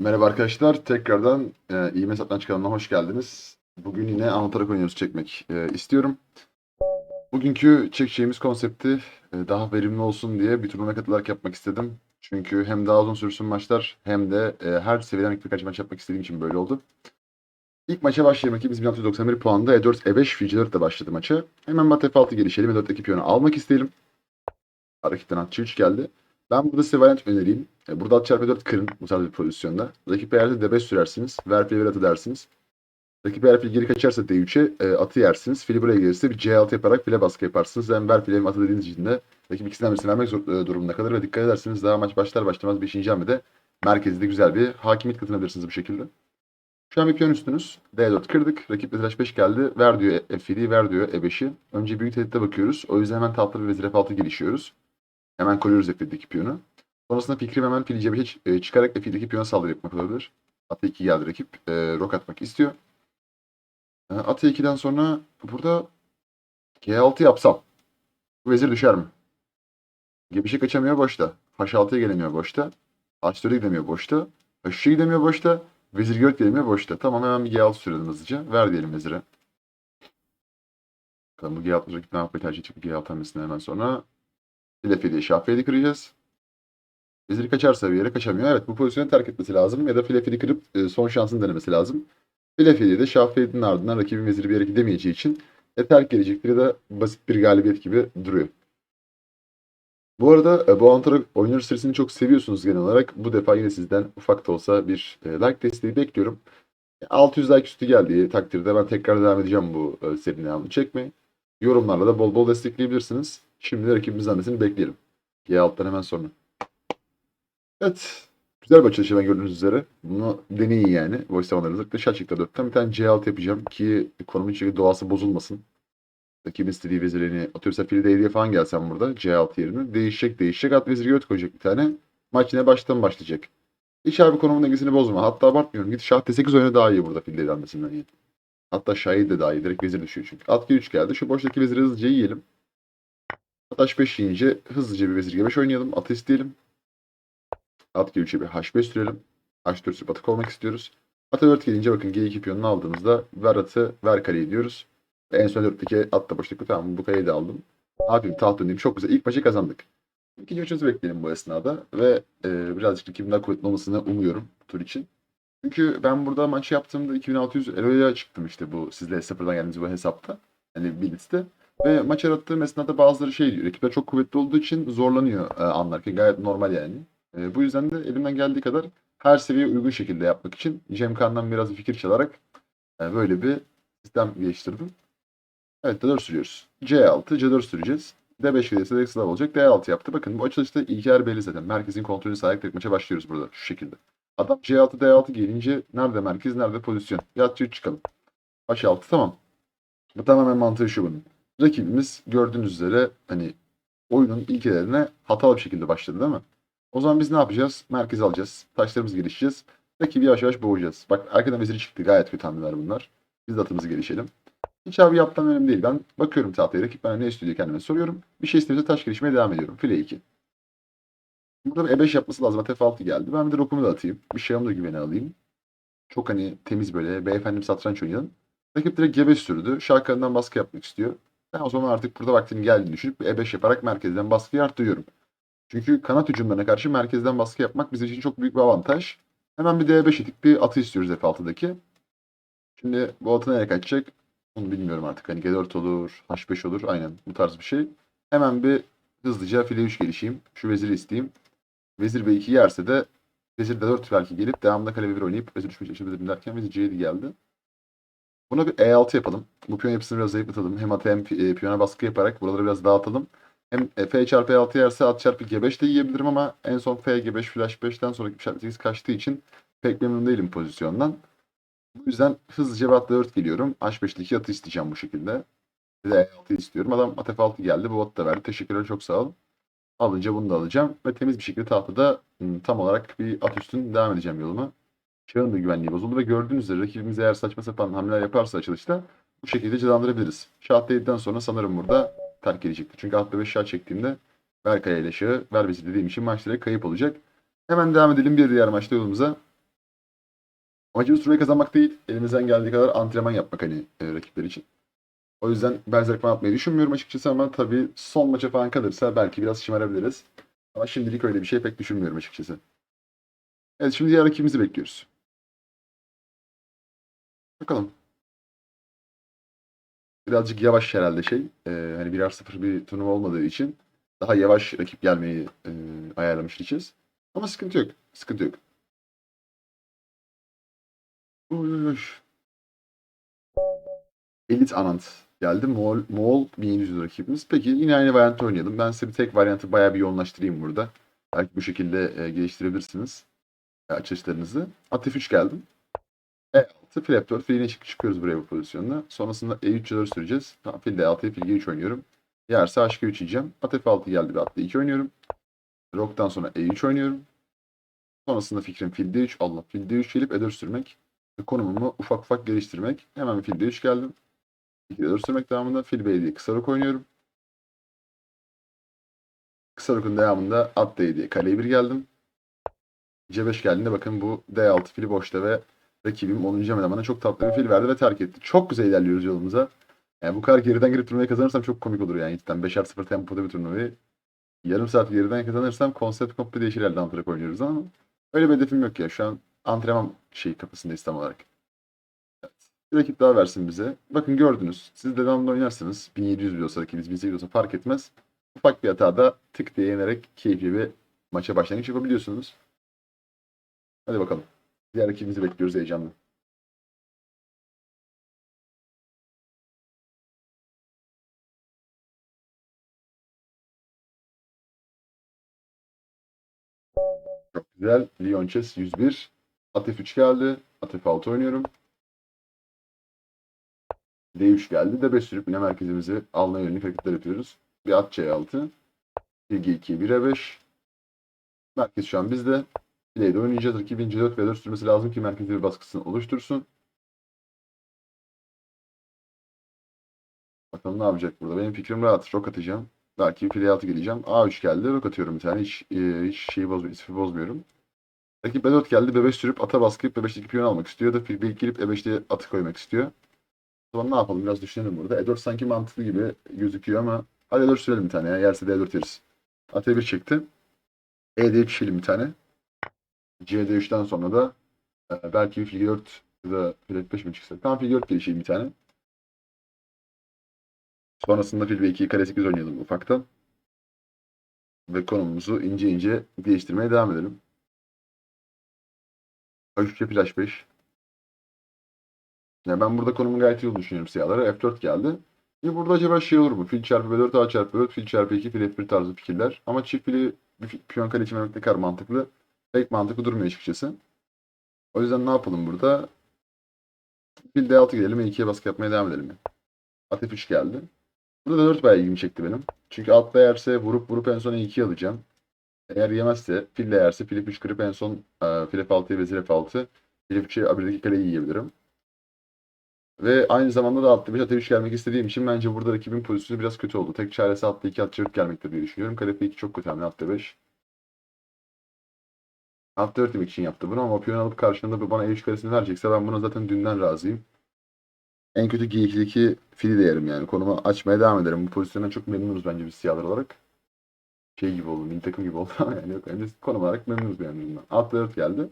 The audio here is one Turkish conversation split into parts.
Merhaba arkadaşlar. Tekrardan e, İyi Satranç kanalına hoş geldiniz. Bugün yine anlatarak oynuyoruz çekmek e, istiyorum. Bugünkü çekeceğimiz konsepti e, daha verimli olsun diye bir turnuva katılarak yapmak istedim. Çünkü hem daha uzun sürsün maçlar hem de e, her seviyeden birkaç maç yapmak istediğim için böyle oldu. İlk maça başlayalım ki biz 1691 puanda E4, E5, Fiji 4 ile başladı maça. Hemen mat F6 gelişelim. E4'teki piyonu almak isteyelim. Rakipten atçı 3 geldi. Ben burada size variant önereyim. E, Burada at çarpı 4 kırın bu tarz bir pozisyonda. Rakip eğer de D5 sürersiniz. Ver fili ver atı dersiniz. Rakip eğer fil geri kaçarsa D3'e e, atı yersiniz. Fili buraya gelirse bir C6 yaparak file baskı yaparsınız. Hem ver fili hem atı dediğiniz için de rakip ikisinden birisini vermek zor, e, durumunda kalır ve dikkat ederseniz daha maç başlar başlamaz 5. hamlede merkezde güzel bir hakimiyet kazanabilirsiniz bu şekilde. Şu an bir piyon üstünüz. D4 kırdık. Rakip vezir H5 geldi. Ver diyor F7'yi, ver diyor E5'i. Önce büyük tehditte bakıyoruz. O yüzden hemen tahtlı bir vezir F6 gelişiyoruz. Hemen koruyoruz F7'deki piyonu. Sonrasında fikrim hemen fil C5'e ç- e, çıkarak F7'deki piyona saldırı yapmak olabilir. Atı 2 geldi rakip. E, rok atmak istiyor. E, atı 2'den sonra burada G6 yapsam. Bu vezir düşer mi? G5'e kaçamıyor boşta. H6'ya gelemiyor boşta. H4'e gidemiyor boşta. H3'e gidemiyor boşta. Vezir G4 gelemiyor boşta. Tamam hemen bir G6 sürelim hızlıca. Ver diyelim vezire. Bakalım bu G6 rakip ne yapmayı tercih edecek G6 hamlesinden hemen sonra. Fil F7'ye şah F7 kıracağız. Vezir kaçarsa bir yere kaçamıyor. Evet bu pozisyonu terk etmesi lazım. Ya da fil F7 kırıp e, son şansını denemesi lazım. Fil F7'de şah F7'nin ardından rakibin veziri bir yere gidemeyeceği için ya terk edecektir ya da basit bir galibiyet gibi duruyor. Bu arada e, bu Antara oyuncu serisini çok seviyorsunuz genel olarak. Bu defa yine sizden ufak da olsa bir e, like desteği bekliyorum. 600 like üstü geldiği takdirde ben tekrar devam edeceğim bu e, serinin devamını çekmeye. Yorumlarla da bol bol destekleyebilirsiniz. Şimdi de rakibimizin hamlesini bekleyelim. G6'dan hemen sonra. Evet. Güzel bir açılış ben gördüğünüz üzere. Bunu deneyin yani. Voice savanlarınızda. Şah çıktı 4'ten bir tane C6 yapacağım ki konumun içindeki doğası bozulmasın. Rakibin istediği vezirini atıyorsa fili D7'ye falan gelsem burada C6 yerine. Değişecek değişecek. At veziri göt koyacak bir tane. Maç yine baştan başlayacak. Hiç abi konumun dengesini bozma. Hatta abartmıyorum. Git şah D8 oyna daha iyi burada fil D7 hamlesinden yani. Hatta şah de daha iyi. Direkt vezir düşüyor çünkü. At G3 geldi. Şu boştaki veziri hızlıca yiyelim. At H5 yiyince hızlıca bir vezir G5 oynayalım. At isteyelim. At G3'e bir H5 sürelim. H4 sürüp atık olmak istiyoruz. Ata 4 gelince bakın G2 piyonunu aldığımızda ver atı ver kaleyi diyoruz. Ve en son 4'teki at da boşlukta tamam bu kaleyi de aldım. Ne yapayım taht döneyim çok güzel. İlk maçı kazandık. İkinci maçımızı bekleyelim bu esnada. Ve e, birazcık rakibin daha kuvvetli olmasını umuyorum tur için. Çünkü ben burada maç yaptığımda 2600 Elo'ya çıktım işte bu sizle sıfırdan geldiğimiz bu hesapta. Hani Blitz'te. Ve maç yarattığım esnada bazıları şey diyor. Rakipler çok kuvvetli olduğu için zorlanıyor e, anlarken. Gayet normal yani. E, bu yüzden de elimden geldiği kadar her seviyeye uygun şekilde yapmak için Cem Kan'dan biraz bir fikir çalarak e, böyle bir sistem geliştirdim. Evet D4 sürüyoruz. C6, C4 süreceğiz. D5 gelirse de sınav olacak. D6 yaptı. Bakın bu açılışta ilker belli zaten. Merkezin kontrolü sahip tek maça başlıyoruz burada. Şu şekilde. Adam C6, D6 gelince nerede merkez, nerede pozisyon? Yat C3 çıkalım. H6 tamam. Bu tamamen mantığı şu bunun. Rakibimiz gördüğünüz üzere hani oyunun ilkelerine hatalı bir şekilde başladı değil mi? O zaman biz ne yapacağız? Merkez alacağız. Taşlarımızı gelişeceğiz. Rakibi yavaş yavaş boğacağız. Bak arkadan veziri çıktı. Gayet kötü hamleler bunlar. Biz de atımızı gelişelim. Hiç abi yaptığım önemli değil. Ben bakıyorum tahtaya. Rakip bana ne istiyor diye kendime soruyorum. Bir şey istiyorsa taş gelişmeye devam ediyorum. File 2. Burada bir E5 yapması lazım. At F6 geldi. Ben bir de rokumu da atayım. Bir şeyimi da güvene alayım. Çok hani temiz böyle beyefendim satranç oynayalım. Rakip direkt G5 sürdü. Şarkılarından baskı yapmak istiyor. Ben o zaman artık burada vaktinin geldiğini düşünüp bir E5 yaparak merkezden baskıyı arttırıyorum. Çünkü kanat hücumlarına karşı merkezden baskı yapmak bizim için çok büyük bir avantaj. Hemen bir D5 etik bir atı istiyoruz F6'daki. Şimdi bu atı nereye kaçacak? Onu bilmiyorum artık. Hani G4 olur, H5 olur. Aynen bu tarz bir şey. Hemen bir hızlıca file 3 gelişeyim. Şu veziri isteyeyim. Vezir B2 yerse de vezir D4 belki gelip devamında kale B1 oynayıp vezir 3 geçebilirim derken vezir C7 geldi. Buna bir E6 yapalım. Bu piyon yapısını biraz zayıflatalım. Hem atı hem e, piyona baskı yaparak buraları biraz dağıtalım. Hem e, F çarpı E6 yerse at çarpı G5 de yiyebilirim ama en son F G5 flash 5'ten sonraki flash 8 kaçtığı için pek memnun değilim pozisyondan. Bu yüzden hızlıca bir atla 4 geliyorum. H5'teki atı isteyeceğim bu şekilde. Bir de E6 istiyorum. Adam at F6 geldi. Bu at da verdi. Teşekkürler çok sağ ol. Alınca bunu da alacağım. Ve temiz bir şekilde tahtada hmm, tam olarak bir at üstün devam edeceğim yoluma. Çağın da güvenliği bozuldu ve gördüğünüz üzere rakibimiz eğer saçma sapan hamleler yaparsa açılışta bu şekilde cezalandırabiliriz. Şah D'den sonra sanırım burada terk edecektir. Çünkü at B5 şah çektiğimde ver kaya ile şahı ver bizi dediğim için maç direkt kayıp olacak. Hemen devam edelim bir diğer maçta yolumuza. Amacımız turnuvayı kazanmak değil. Elimizden geldiği kadar antrenman yapmak hani e, rakipler için. O yüzden berserk falan atmayı düşünmüyorum açıkçası ama tabii son maça falan kalırsa belki biraz şımarabiliriz. Ama şimdilik öyle bir şey pek düşünmüyorum açıkçası. Evet şimdi diğer rakibimizi bekliyoruz. Bakalım. Birazcık yavaş herhalde şey. Ee, hani birer sıfır bir turnuva olmadığı için daha yavaş rakip gelmeyi e, ayarlamış diyeceğiz. Ama sıkıntı yok. Sıkıntı yok. Oy, oy, oy. Elit Anant geldi. Moğol, Moğol 1700 rakibimiz. Peki yine aynı varyantı oynayalım. Ben size bir tek varyantı bayağı bir yoğunlaştırayım burada. Belki bu şekilde e, geliştirebilirsiniz e, açışlarınızı. At F3 geldim. E6, fil F4, filine çık çıkıyoruz buraya bu pozisyonda. Sonrasında E3 4 süreceğiz. Tamam, fil D6, fil G3 oynuyorum. Yerse H3 yiyeceğim. At F6 geldi bir at D2 oynuyorum. Rock'tan sonra E3 oynuyorum. Sonrasında fikrim fil D3. Allah fil D3 gelip E4 sürmek. Ve konumumu ufak ufak geliştirmek. Hemen fil D3 geldim. 2 4 sürmek devamında fil B7 kısa rock oynuyorum. Kısa rock'un devamında at D7 kaleye 1 geldim. C5 geldiğinde bakın bu D6 fili boşta ve rakibim 10. hamlede bana çok tatlı bir fil verdi ve terk etti. Çok güzel ilerliyoruz yolumuza. Yani bu kadar geriden girip turnuvayı kazanırsam çok komik olur yani. Cidden 5'er 0 tempoda bir turnuvayı. Yarım saat geriden kazanırsam konsept komple değişir elde antrenman oynuyoruz ama öyle bir hedefim yok ya. Şu an antrenman şey kafasındayız tam olarak. Evet. Bir rakip daha versin bize. Bakın gördünüz. Siz de devamlı oynarsanız 1700 bile olsa rakibiniz 1800 olsa fark etmez. Ufak bir hatada tık diye yenerek keyifli bir maça başlangıç yapabiliyorsunuz. Hadi bakalım. Diğer rakibimizi bekliyoruz heyecanla. Çok güzel. Lyon Chess 101. At F3 geldi. At F6 oynuyorum. D3 geldi. D5 sürüp yine merkezimizi almaya yönelik hareketler yapıyoruz. Bir at C6. Bir G2, bir E5. Merkez şu an bizde. Oynayacağız. Rakibin C4 ve 4 sürmesi lazım ki merkezi bir baskısını oluştursun. Bakalım ne yapacak burada. Benim fikrim rahat. Rok atacağım. Belki file altı geleceğim. A3 geldi. Rok atıyorum bir tane. Hiç, e, hiç şeyi bozmuyorum. ismi bozmuyorum. Rakip B4 geldi. B5 sürüp ata baskıyıp B5'teki piyon almak istiyor. Da fil gelip E5'te atı koymak istiyor. O zaman ne yapalım? Biraz düşünelim burada. E4 sanki mantıklı gibi gözüküyor ama hadi E4 sürelim bir tane ya. Yerse de E4 yeriz. At E1 çekti. E4 şilim bir tane. CD3'ten sonra da e, belki fil 4 ya da fil 5 mi çıksa. Tamam fil 4 gelişeyim bir tane. Sonrasında fil B2'yi kare 8 oynayalım ufaktan. Ve konumumuzu ince ince değiştirmeye devam edelim. H3 fil H5. Yani ben burada konumu gayet iyi düşünüyorum siyahlara. F4 geldi. Şimdi burada acaba şey olur mu? Fil çarpı B4, A çarpı B4, fil çarpı 2, fil F1 tarzı fikirler. Ama çift fili bir piyon kale için vermek ne kadar mantıklı. Pek mantıklı durmuyor açıkçası. O yüzden ne yapalım burada? Fil D6 gidelim ve 2'ye baskı yapmaya devam edelim. Yani. At F3 geldi. Burada da 4 bayağı ilgimi çekti benim. Çünkü atla yerse vurup vurup en son E2 alacağım. Eğer yemezse fille yerse fil F3 kırıp en son e, fil F6'ya vezir F6 fil F3'e abirdeki kaleyi yiyebilirim. Ve aynı zamanda da atlı 5 atı 3 gelmek istediğim için bence burada rakibin pozisyonu biraz kötü oldu. Tek çaresi atlı 2 atlı 4 gelmektir diye düşünüyorum. Kale F2 çok kötü hamle atlı 5. Atlı 4 demek için yaptı bunu ama piyon alıp karşılığında bana E3 karesini verecekse ben buna zaten dünden razıyım. En kötü G2'deki fili de yerim yani. Konumu açmaya devam ederim. Bu pozisyondan çok memnunuz bence biz siyahlar olarak. Şey gibi oldu, milli takım gibi oldu ama yani yok. Yani konum olarak memnunuz yani bundan. 4 geldi.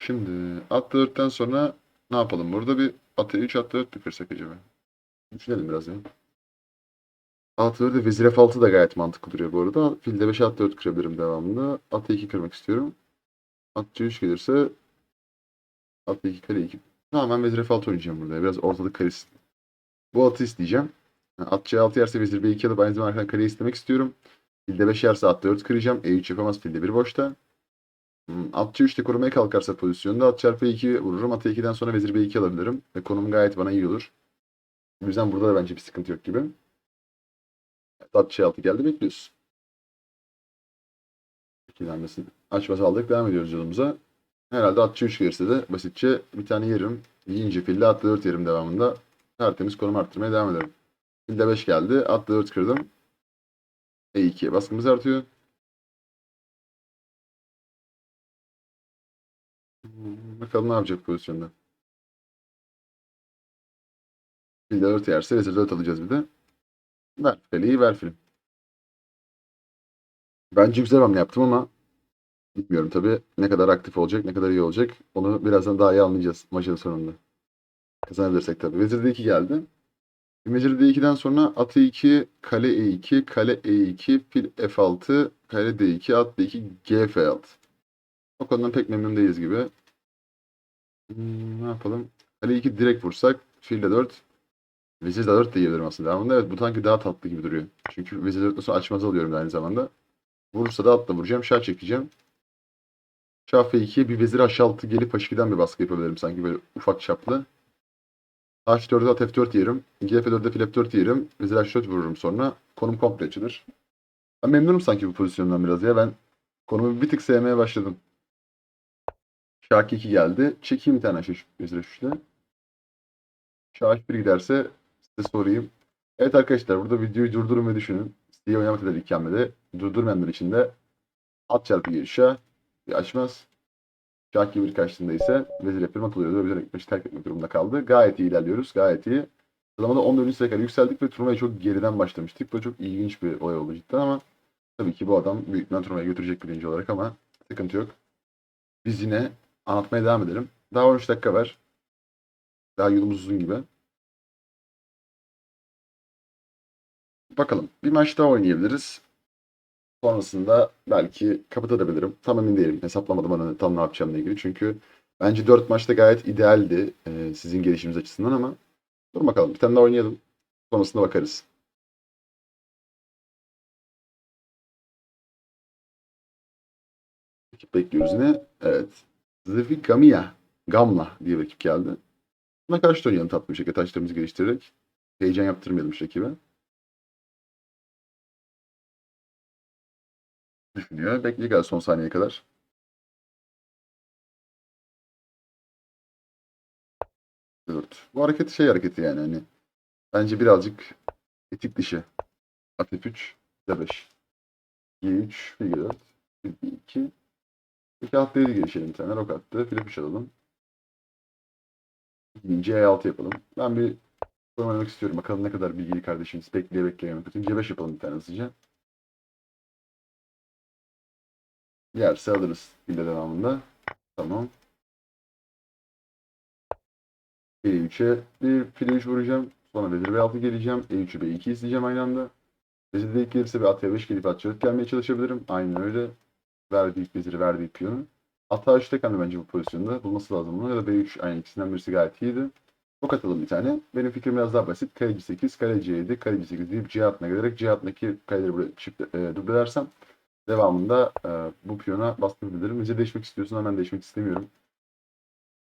Şimdi atlı 4'ten sonra ne yapalım? Burada bir atı 3 atı 4 mü kırsak acaba? Düşünelim biraz ya. Atı 4'e vezir F6 da gayet mantıklı duruyor bu arada. Filde 5 atı 4 kırabilirim devamında. Atı 2 kırmak istiyorum. Atı 3 gelirse atı 2 kare 2. Tamamen vezir F6 oynayacağım burada. Biraz ortalık karışsın. Bu atı isteyeceğim. At C6 yerse vezir B2 alıp aynı zamanda arkadan kareyi istemek istiyorum. Filde 5 yerse at 4 kıracağım. E3 yapamaz filde 1 boşta. Hmm, At C3'te korumaya kalkarsa pozisyonda at çarpı 2 vururum. At 2'den sonra vezir B2 alabilirim. Ve konum gayet bana iyi olur. O yüzden burada da bence bir sıkıntı yok gibi. Evet, At C6 geldi bekliyoruz. İkilenmesini açması aldık. Devam ediyoruz yolumuza. Herhalde at C3 gelirse de basitçe bir tane yerim. Yiyince fille at 4 yerim devamında. Tertemiz konum arttırmaya devam ederim. Filde 5 geldi. At 4 kırdım. E2'ye baskımız artıyor. Bakalım ne yapacak pozisyonda. Bir de 4 yerse vezir 4 alacağız bir de. Ver feleği ver film. Bence güzel hamle yaptım ama bilmiyorum tabii ne kadar aktif olacak, ne kadar iyi olacak. Onu birazdan daha iyi anlayacağız maçın sonunda. Kazanabilirsek tabii. Vezir D2 geldi. Vezir D2'den sonra at E2, kale E2, kale E2, fil F6, kale D2, at D2, G F6. O konudan pek memnun değiliz gibi. Hmm, ne yapalım? Kale 2 direkt vursak, fil de 4, vezir de 4 diyebilirim aslında. Devamında evet bu sanki daha tatlı gibi duruyor. Çünkü vezir 4'ten sonra açmaz alıyorum aynı zamanda. Vurursa da atla vuracağım, şah çekeceğim. Şah F2'ye bir vezir H6 gelip H2'den bir baskı yapabilirim sanki böyle ufak çaplı. H4'e at F4 yerim. GF4'e fil F4 yerim. Vezir H4 vururum sonra. Konum komple açılır. Ben memnunum sanki bu pozisyondan biraz ya. Ben konumu bir tık sevmeye başladım. Şah 2 geldi. Çekeyim bir tane vezir H3'le. Şah H1 giderse size sorayım. Evet arkadaşlar burada videoyu durdurun ve düşünün. Size oynamak eder ilk hamlede. Durdurmayanlar için de at çarpı girişe bir açmaz. Şah gibi bir kaçtığında ise vezir F1 mat oluyordu. Yüzden ilk maçı terk etmek durumunda kaldı. Gayet iyi ilerliyoruz. Gayet iyi. Sıralamada 14. sıraya kadar yükseldik ve turnuvaya çok geriden başlamıştık. Bu çok ilginç bir olay oldu cidden ama tabii ki bu adam büyük ihtimalle turnuvaya götürecek birinci olarak ama sıkıntı yok. Biz yine anlatmaya devam edelim. Daha 13 dakika var. Daha yolumuz uzun gibi. Bakalım. Bir maç daha oynayabiliriz. Sonrasında belki kapatabilirim. Tam emin değilim. Hesaplamadım hani tam ne yapacağımla ilgili. Çünkü bence 4 maçta gayet idealdi e, sizin gelişiminiz açısından ama dur bakalım. Bir tane daha oynayalım. Sonrasında bakarız. Ekip bekliyoruz yine. Evet. Zırvi Gamiya. Gamla diye bir ekip geldi. Buna karşı oynayalım tatlı bir şekilde taşlarımızı geliştirerek. Heyecan yaptırmayalım şu ekibe. Düşünüyor. Bekleyeceğiz son saniyeye kadar. Dört. Bu hareket şey hareketi yani hani. Bence birazcık etik dışı. Hafif 3 ya 5. G3, Fil 4, Fil 2. Peki alt değeri gelişelim bir tane. Rok attı. Fil 3 alalım. C6 yapalım. Ben bir oynamak istiyorum. Bakalım ne kadar bilgili kardeşimiz. Bekleye bekleye için. C5 yapalım bir tane hızlıca. Yerse alırız file devamında. Tamam. E3'e bir file 3 vuracağım. Sonra vezir B6 geleceğim. E3'ü B2 isteyeceğim aynı anda. Vezir D2 gelirse bir at B5 gelip at 4 gelmeye çalışabilirim. Aynen öyle. Verdiği veziri verdiği piyonu. At A3'te kaldı bence bu pozisyonda. Bulması lazım bunu. Ya da B3 aynı ikisinden birisi gayet iyiydi. Ok atalım bir tane. Benim fikrim biraz daha basit. Kale C8, kale C7, kale C8 deyip C altına gelerek C altındaki kaleleri buraya çift, e, dublelersem devamında e, bu piyona bastırabilirim. Vezir değişmek istiyorsun hemen değişmek istemiyorum.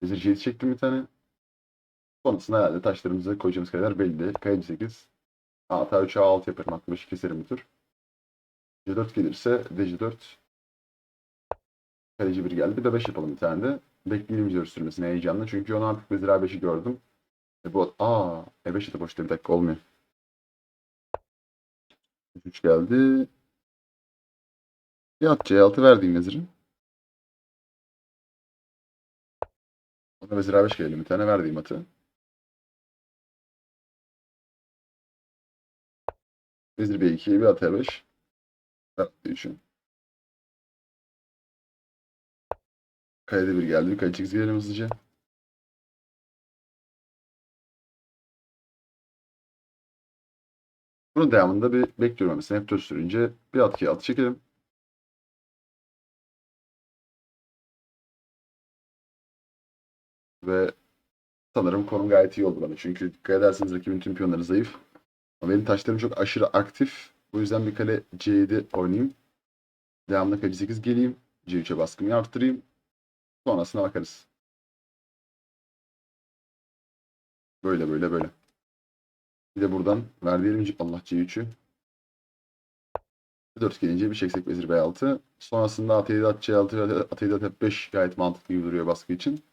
Vezir C7 çektim bir tane. Sonrasında herhalde taşlarımızı koyacağımız kaleler belli. Kale C8. Hata 3 A6 yaparım. Aklı başı keserim bu tur. C4 gelirse DC4. Kale C1 geldi. B5 yapalım bir tane de. Bekleyelim C4 sürmesine heyecanlı. Çünkü onu artık vezir A5'i gördüm. E bu aa E5 de boşta bir dakika olmuyor. 3 geldi. Bir at C6 verdiğim vezirin. Ona vezir A5 gelelim bir tane verdiğim atı. Vezir B2'ye bir at E5. Yaptığı için. Kalede bir geldi. Bir kale çiz gelelim hızlıca. Bunun devamında bir bekliyorum. Mesela F4 sürünce bir at atı çekelim. Ve sanırım konum gayet iyi oldu bana. Çünkü dikkat ederseniz rakibin tüm piyonları zayıf. Ama benim taşlarım çok aşırı aktif. Bu yüzden bir kale C7 oynayayım. Devamında kale C8 geleyim. C3'e baskımı arttırayım. Sonrasına bakarız. Böyle böyle böyle. Bir de buradan verdiğim Allah C3'ü. 4 gelince bir çeksek vezir B6. Sonrasında at7 at C6 at7 at F5 gayet mantıklı gibi duruyor baskı için.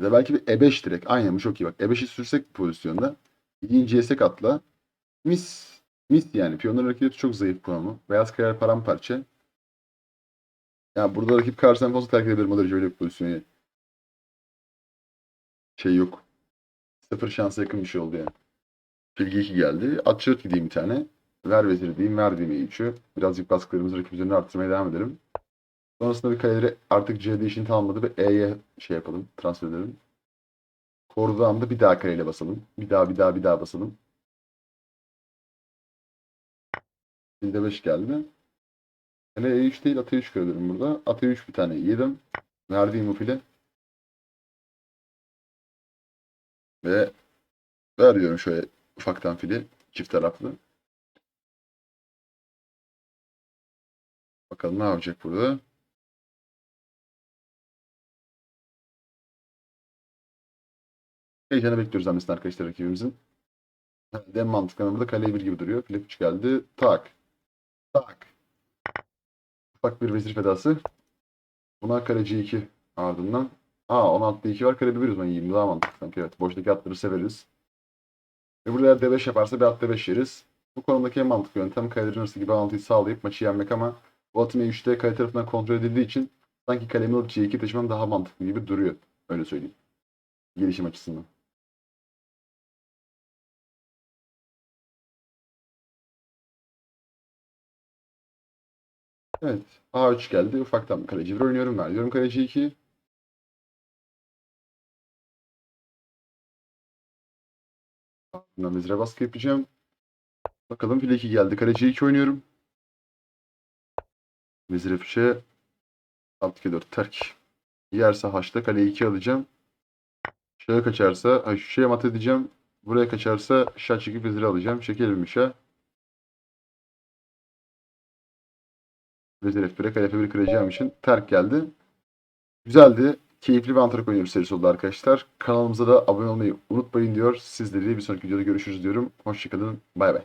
Ya da belki bir E5 direkt. Aynen bu çok iyi bak. E5'i sürsek pozisyonda. İkinci yesek atla. Mis. Mis yani. Piyonların rakibi çok zayıf konumu. Beyaz karar paramparça. Ya burada rakip karşısına fazla terk edebilirim o derece öyle bir pozisyonu. şey yok. Sıfır şansa yakın bir şey oldu yani. Filgi 2 geldi. At çığırt gideyim bir tane. Ver veziri diyeyim. Ver diyeyim E3'ü. Birazcık baskılarımızı rakip üzerine arttırmaya devam edelim. Sonrasında bir kaleleri artık C'de işini tamamladı ve E'ye şey yapalım. Transfer edelim. Koruduğu anda bir daha kaleyle basalım. Bir daha bir daha bir daha basalım. Filde 5 geldi. Kale E3 değil ata 3 kırıyorum burada. Ata 3 bir tane yedim. Verdiğim bu file. Ve veriyorum şöyle ufaktan fili. Çift taraflı. Bakalım ne yapacak burada. Heyecanı bekliyoruz annesini arkadaşlar rakibimizin. Herhalde en mantıklı burada kale 1 gibi duruyor. File 3 geldi. Tak. Tak. Ufak bir vezir fedası. Buna kare C2 ardından. Aa 16'da 2 var. Kare 1 o zaman 20 daha mantıklı sanki. Evet. Boştaki atları severiz. Ve burada eğer D5 yaparsa bir at D5 yeriz. Bu konudaki en mantıklı yöntem kalelerin arası gibi bağlantıyı sağlayıp maçı yenmek ama bu atın E3'te kale tarafından kontrol edildiği için sanki kalemi alıp C2 taşımam daha mantıklı gibi duruyor. Öyle söyleyeyim. Gelişim açısından. Evet. A3 geldi. Ufaktan kaleci bir oynuyorum. Veriyorum kaleci 2. Ardından vezire baskı yapacağım. Bakalım file 2 geldi. Kaleci 2 oynuyorum. Vezir F3'e alt 4 terk. Yerse H'da kale 2 alacağım. Şahı kaçarsa şeye mat edeceğim. Buraya kaçarsa şah çekip veziri alacağım. Çekelim şah. Vezir F1'e kale F1 kıracağım için terk geldi. Güzeldi. Keyifli bir antrenör oynuyoruz serisi oldu arkadaşlar. Kanalımıza da abone olmayı unutmayın diyor. Sizleri bir sonraki videoda görüşürüz diyorum. Hoşçakalın. Bay bay.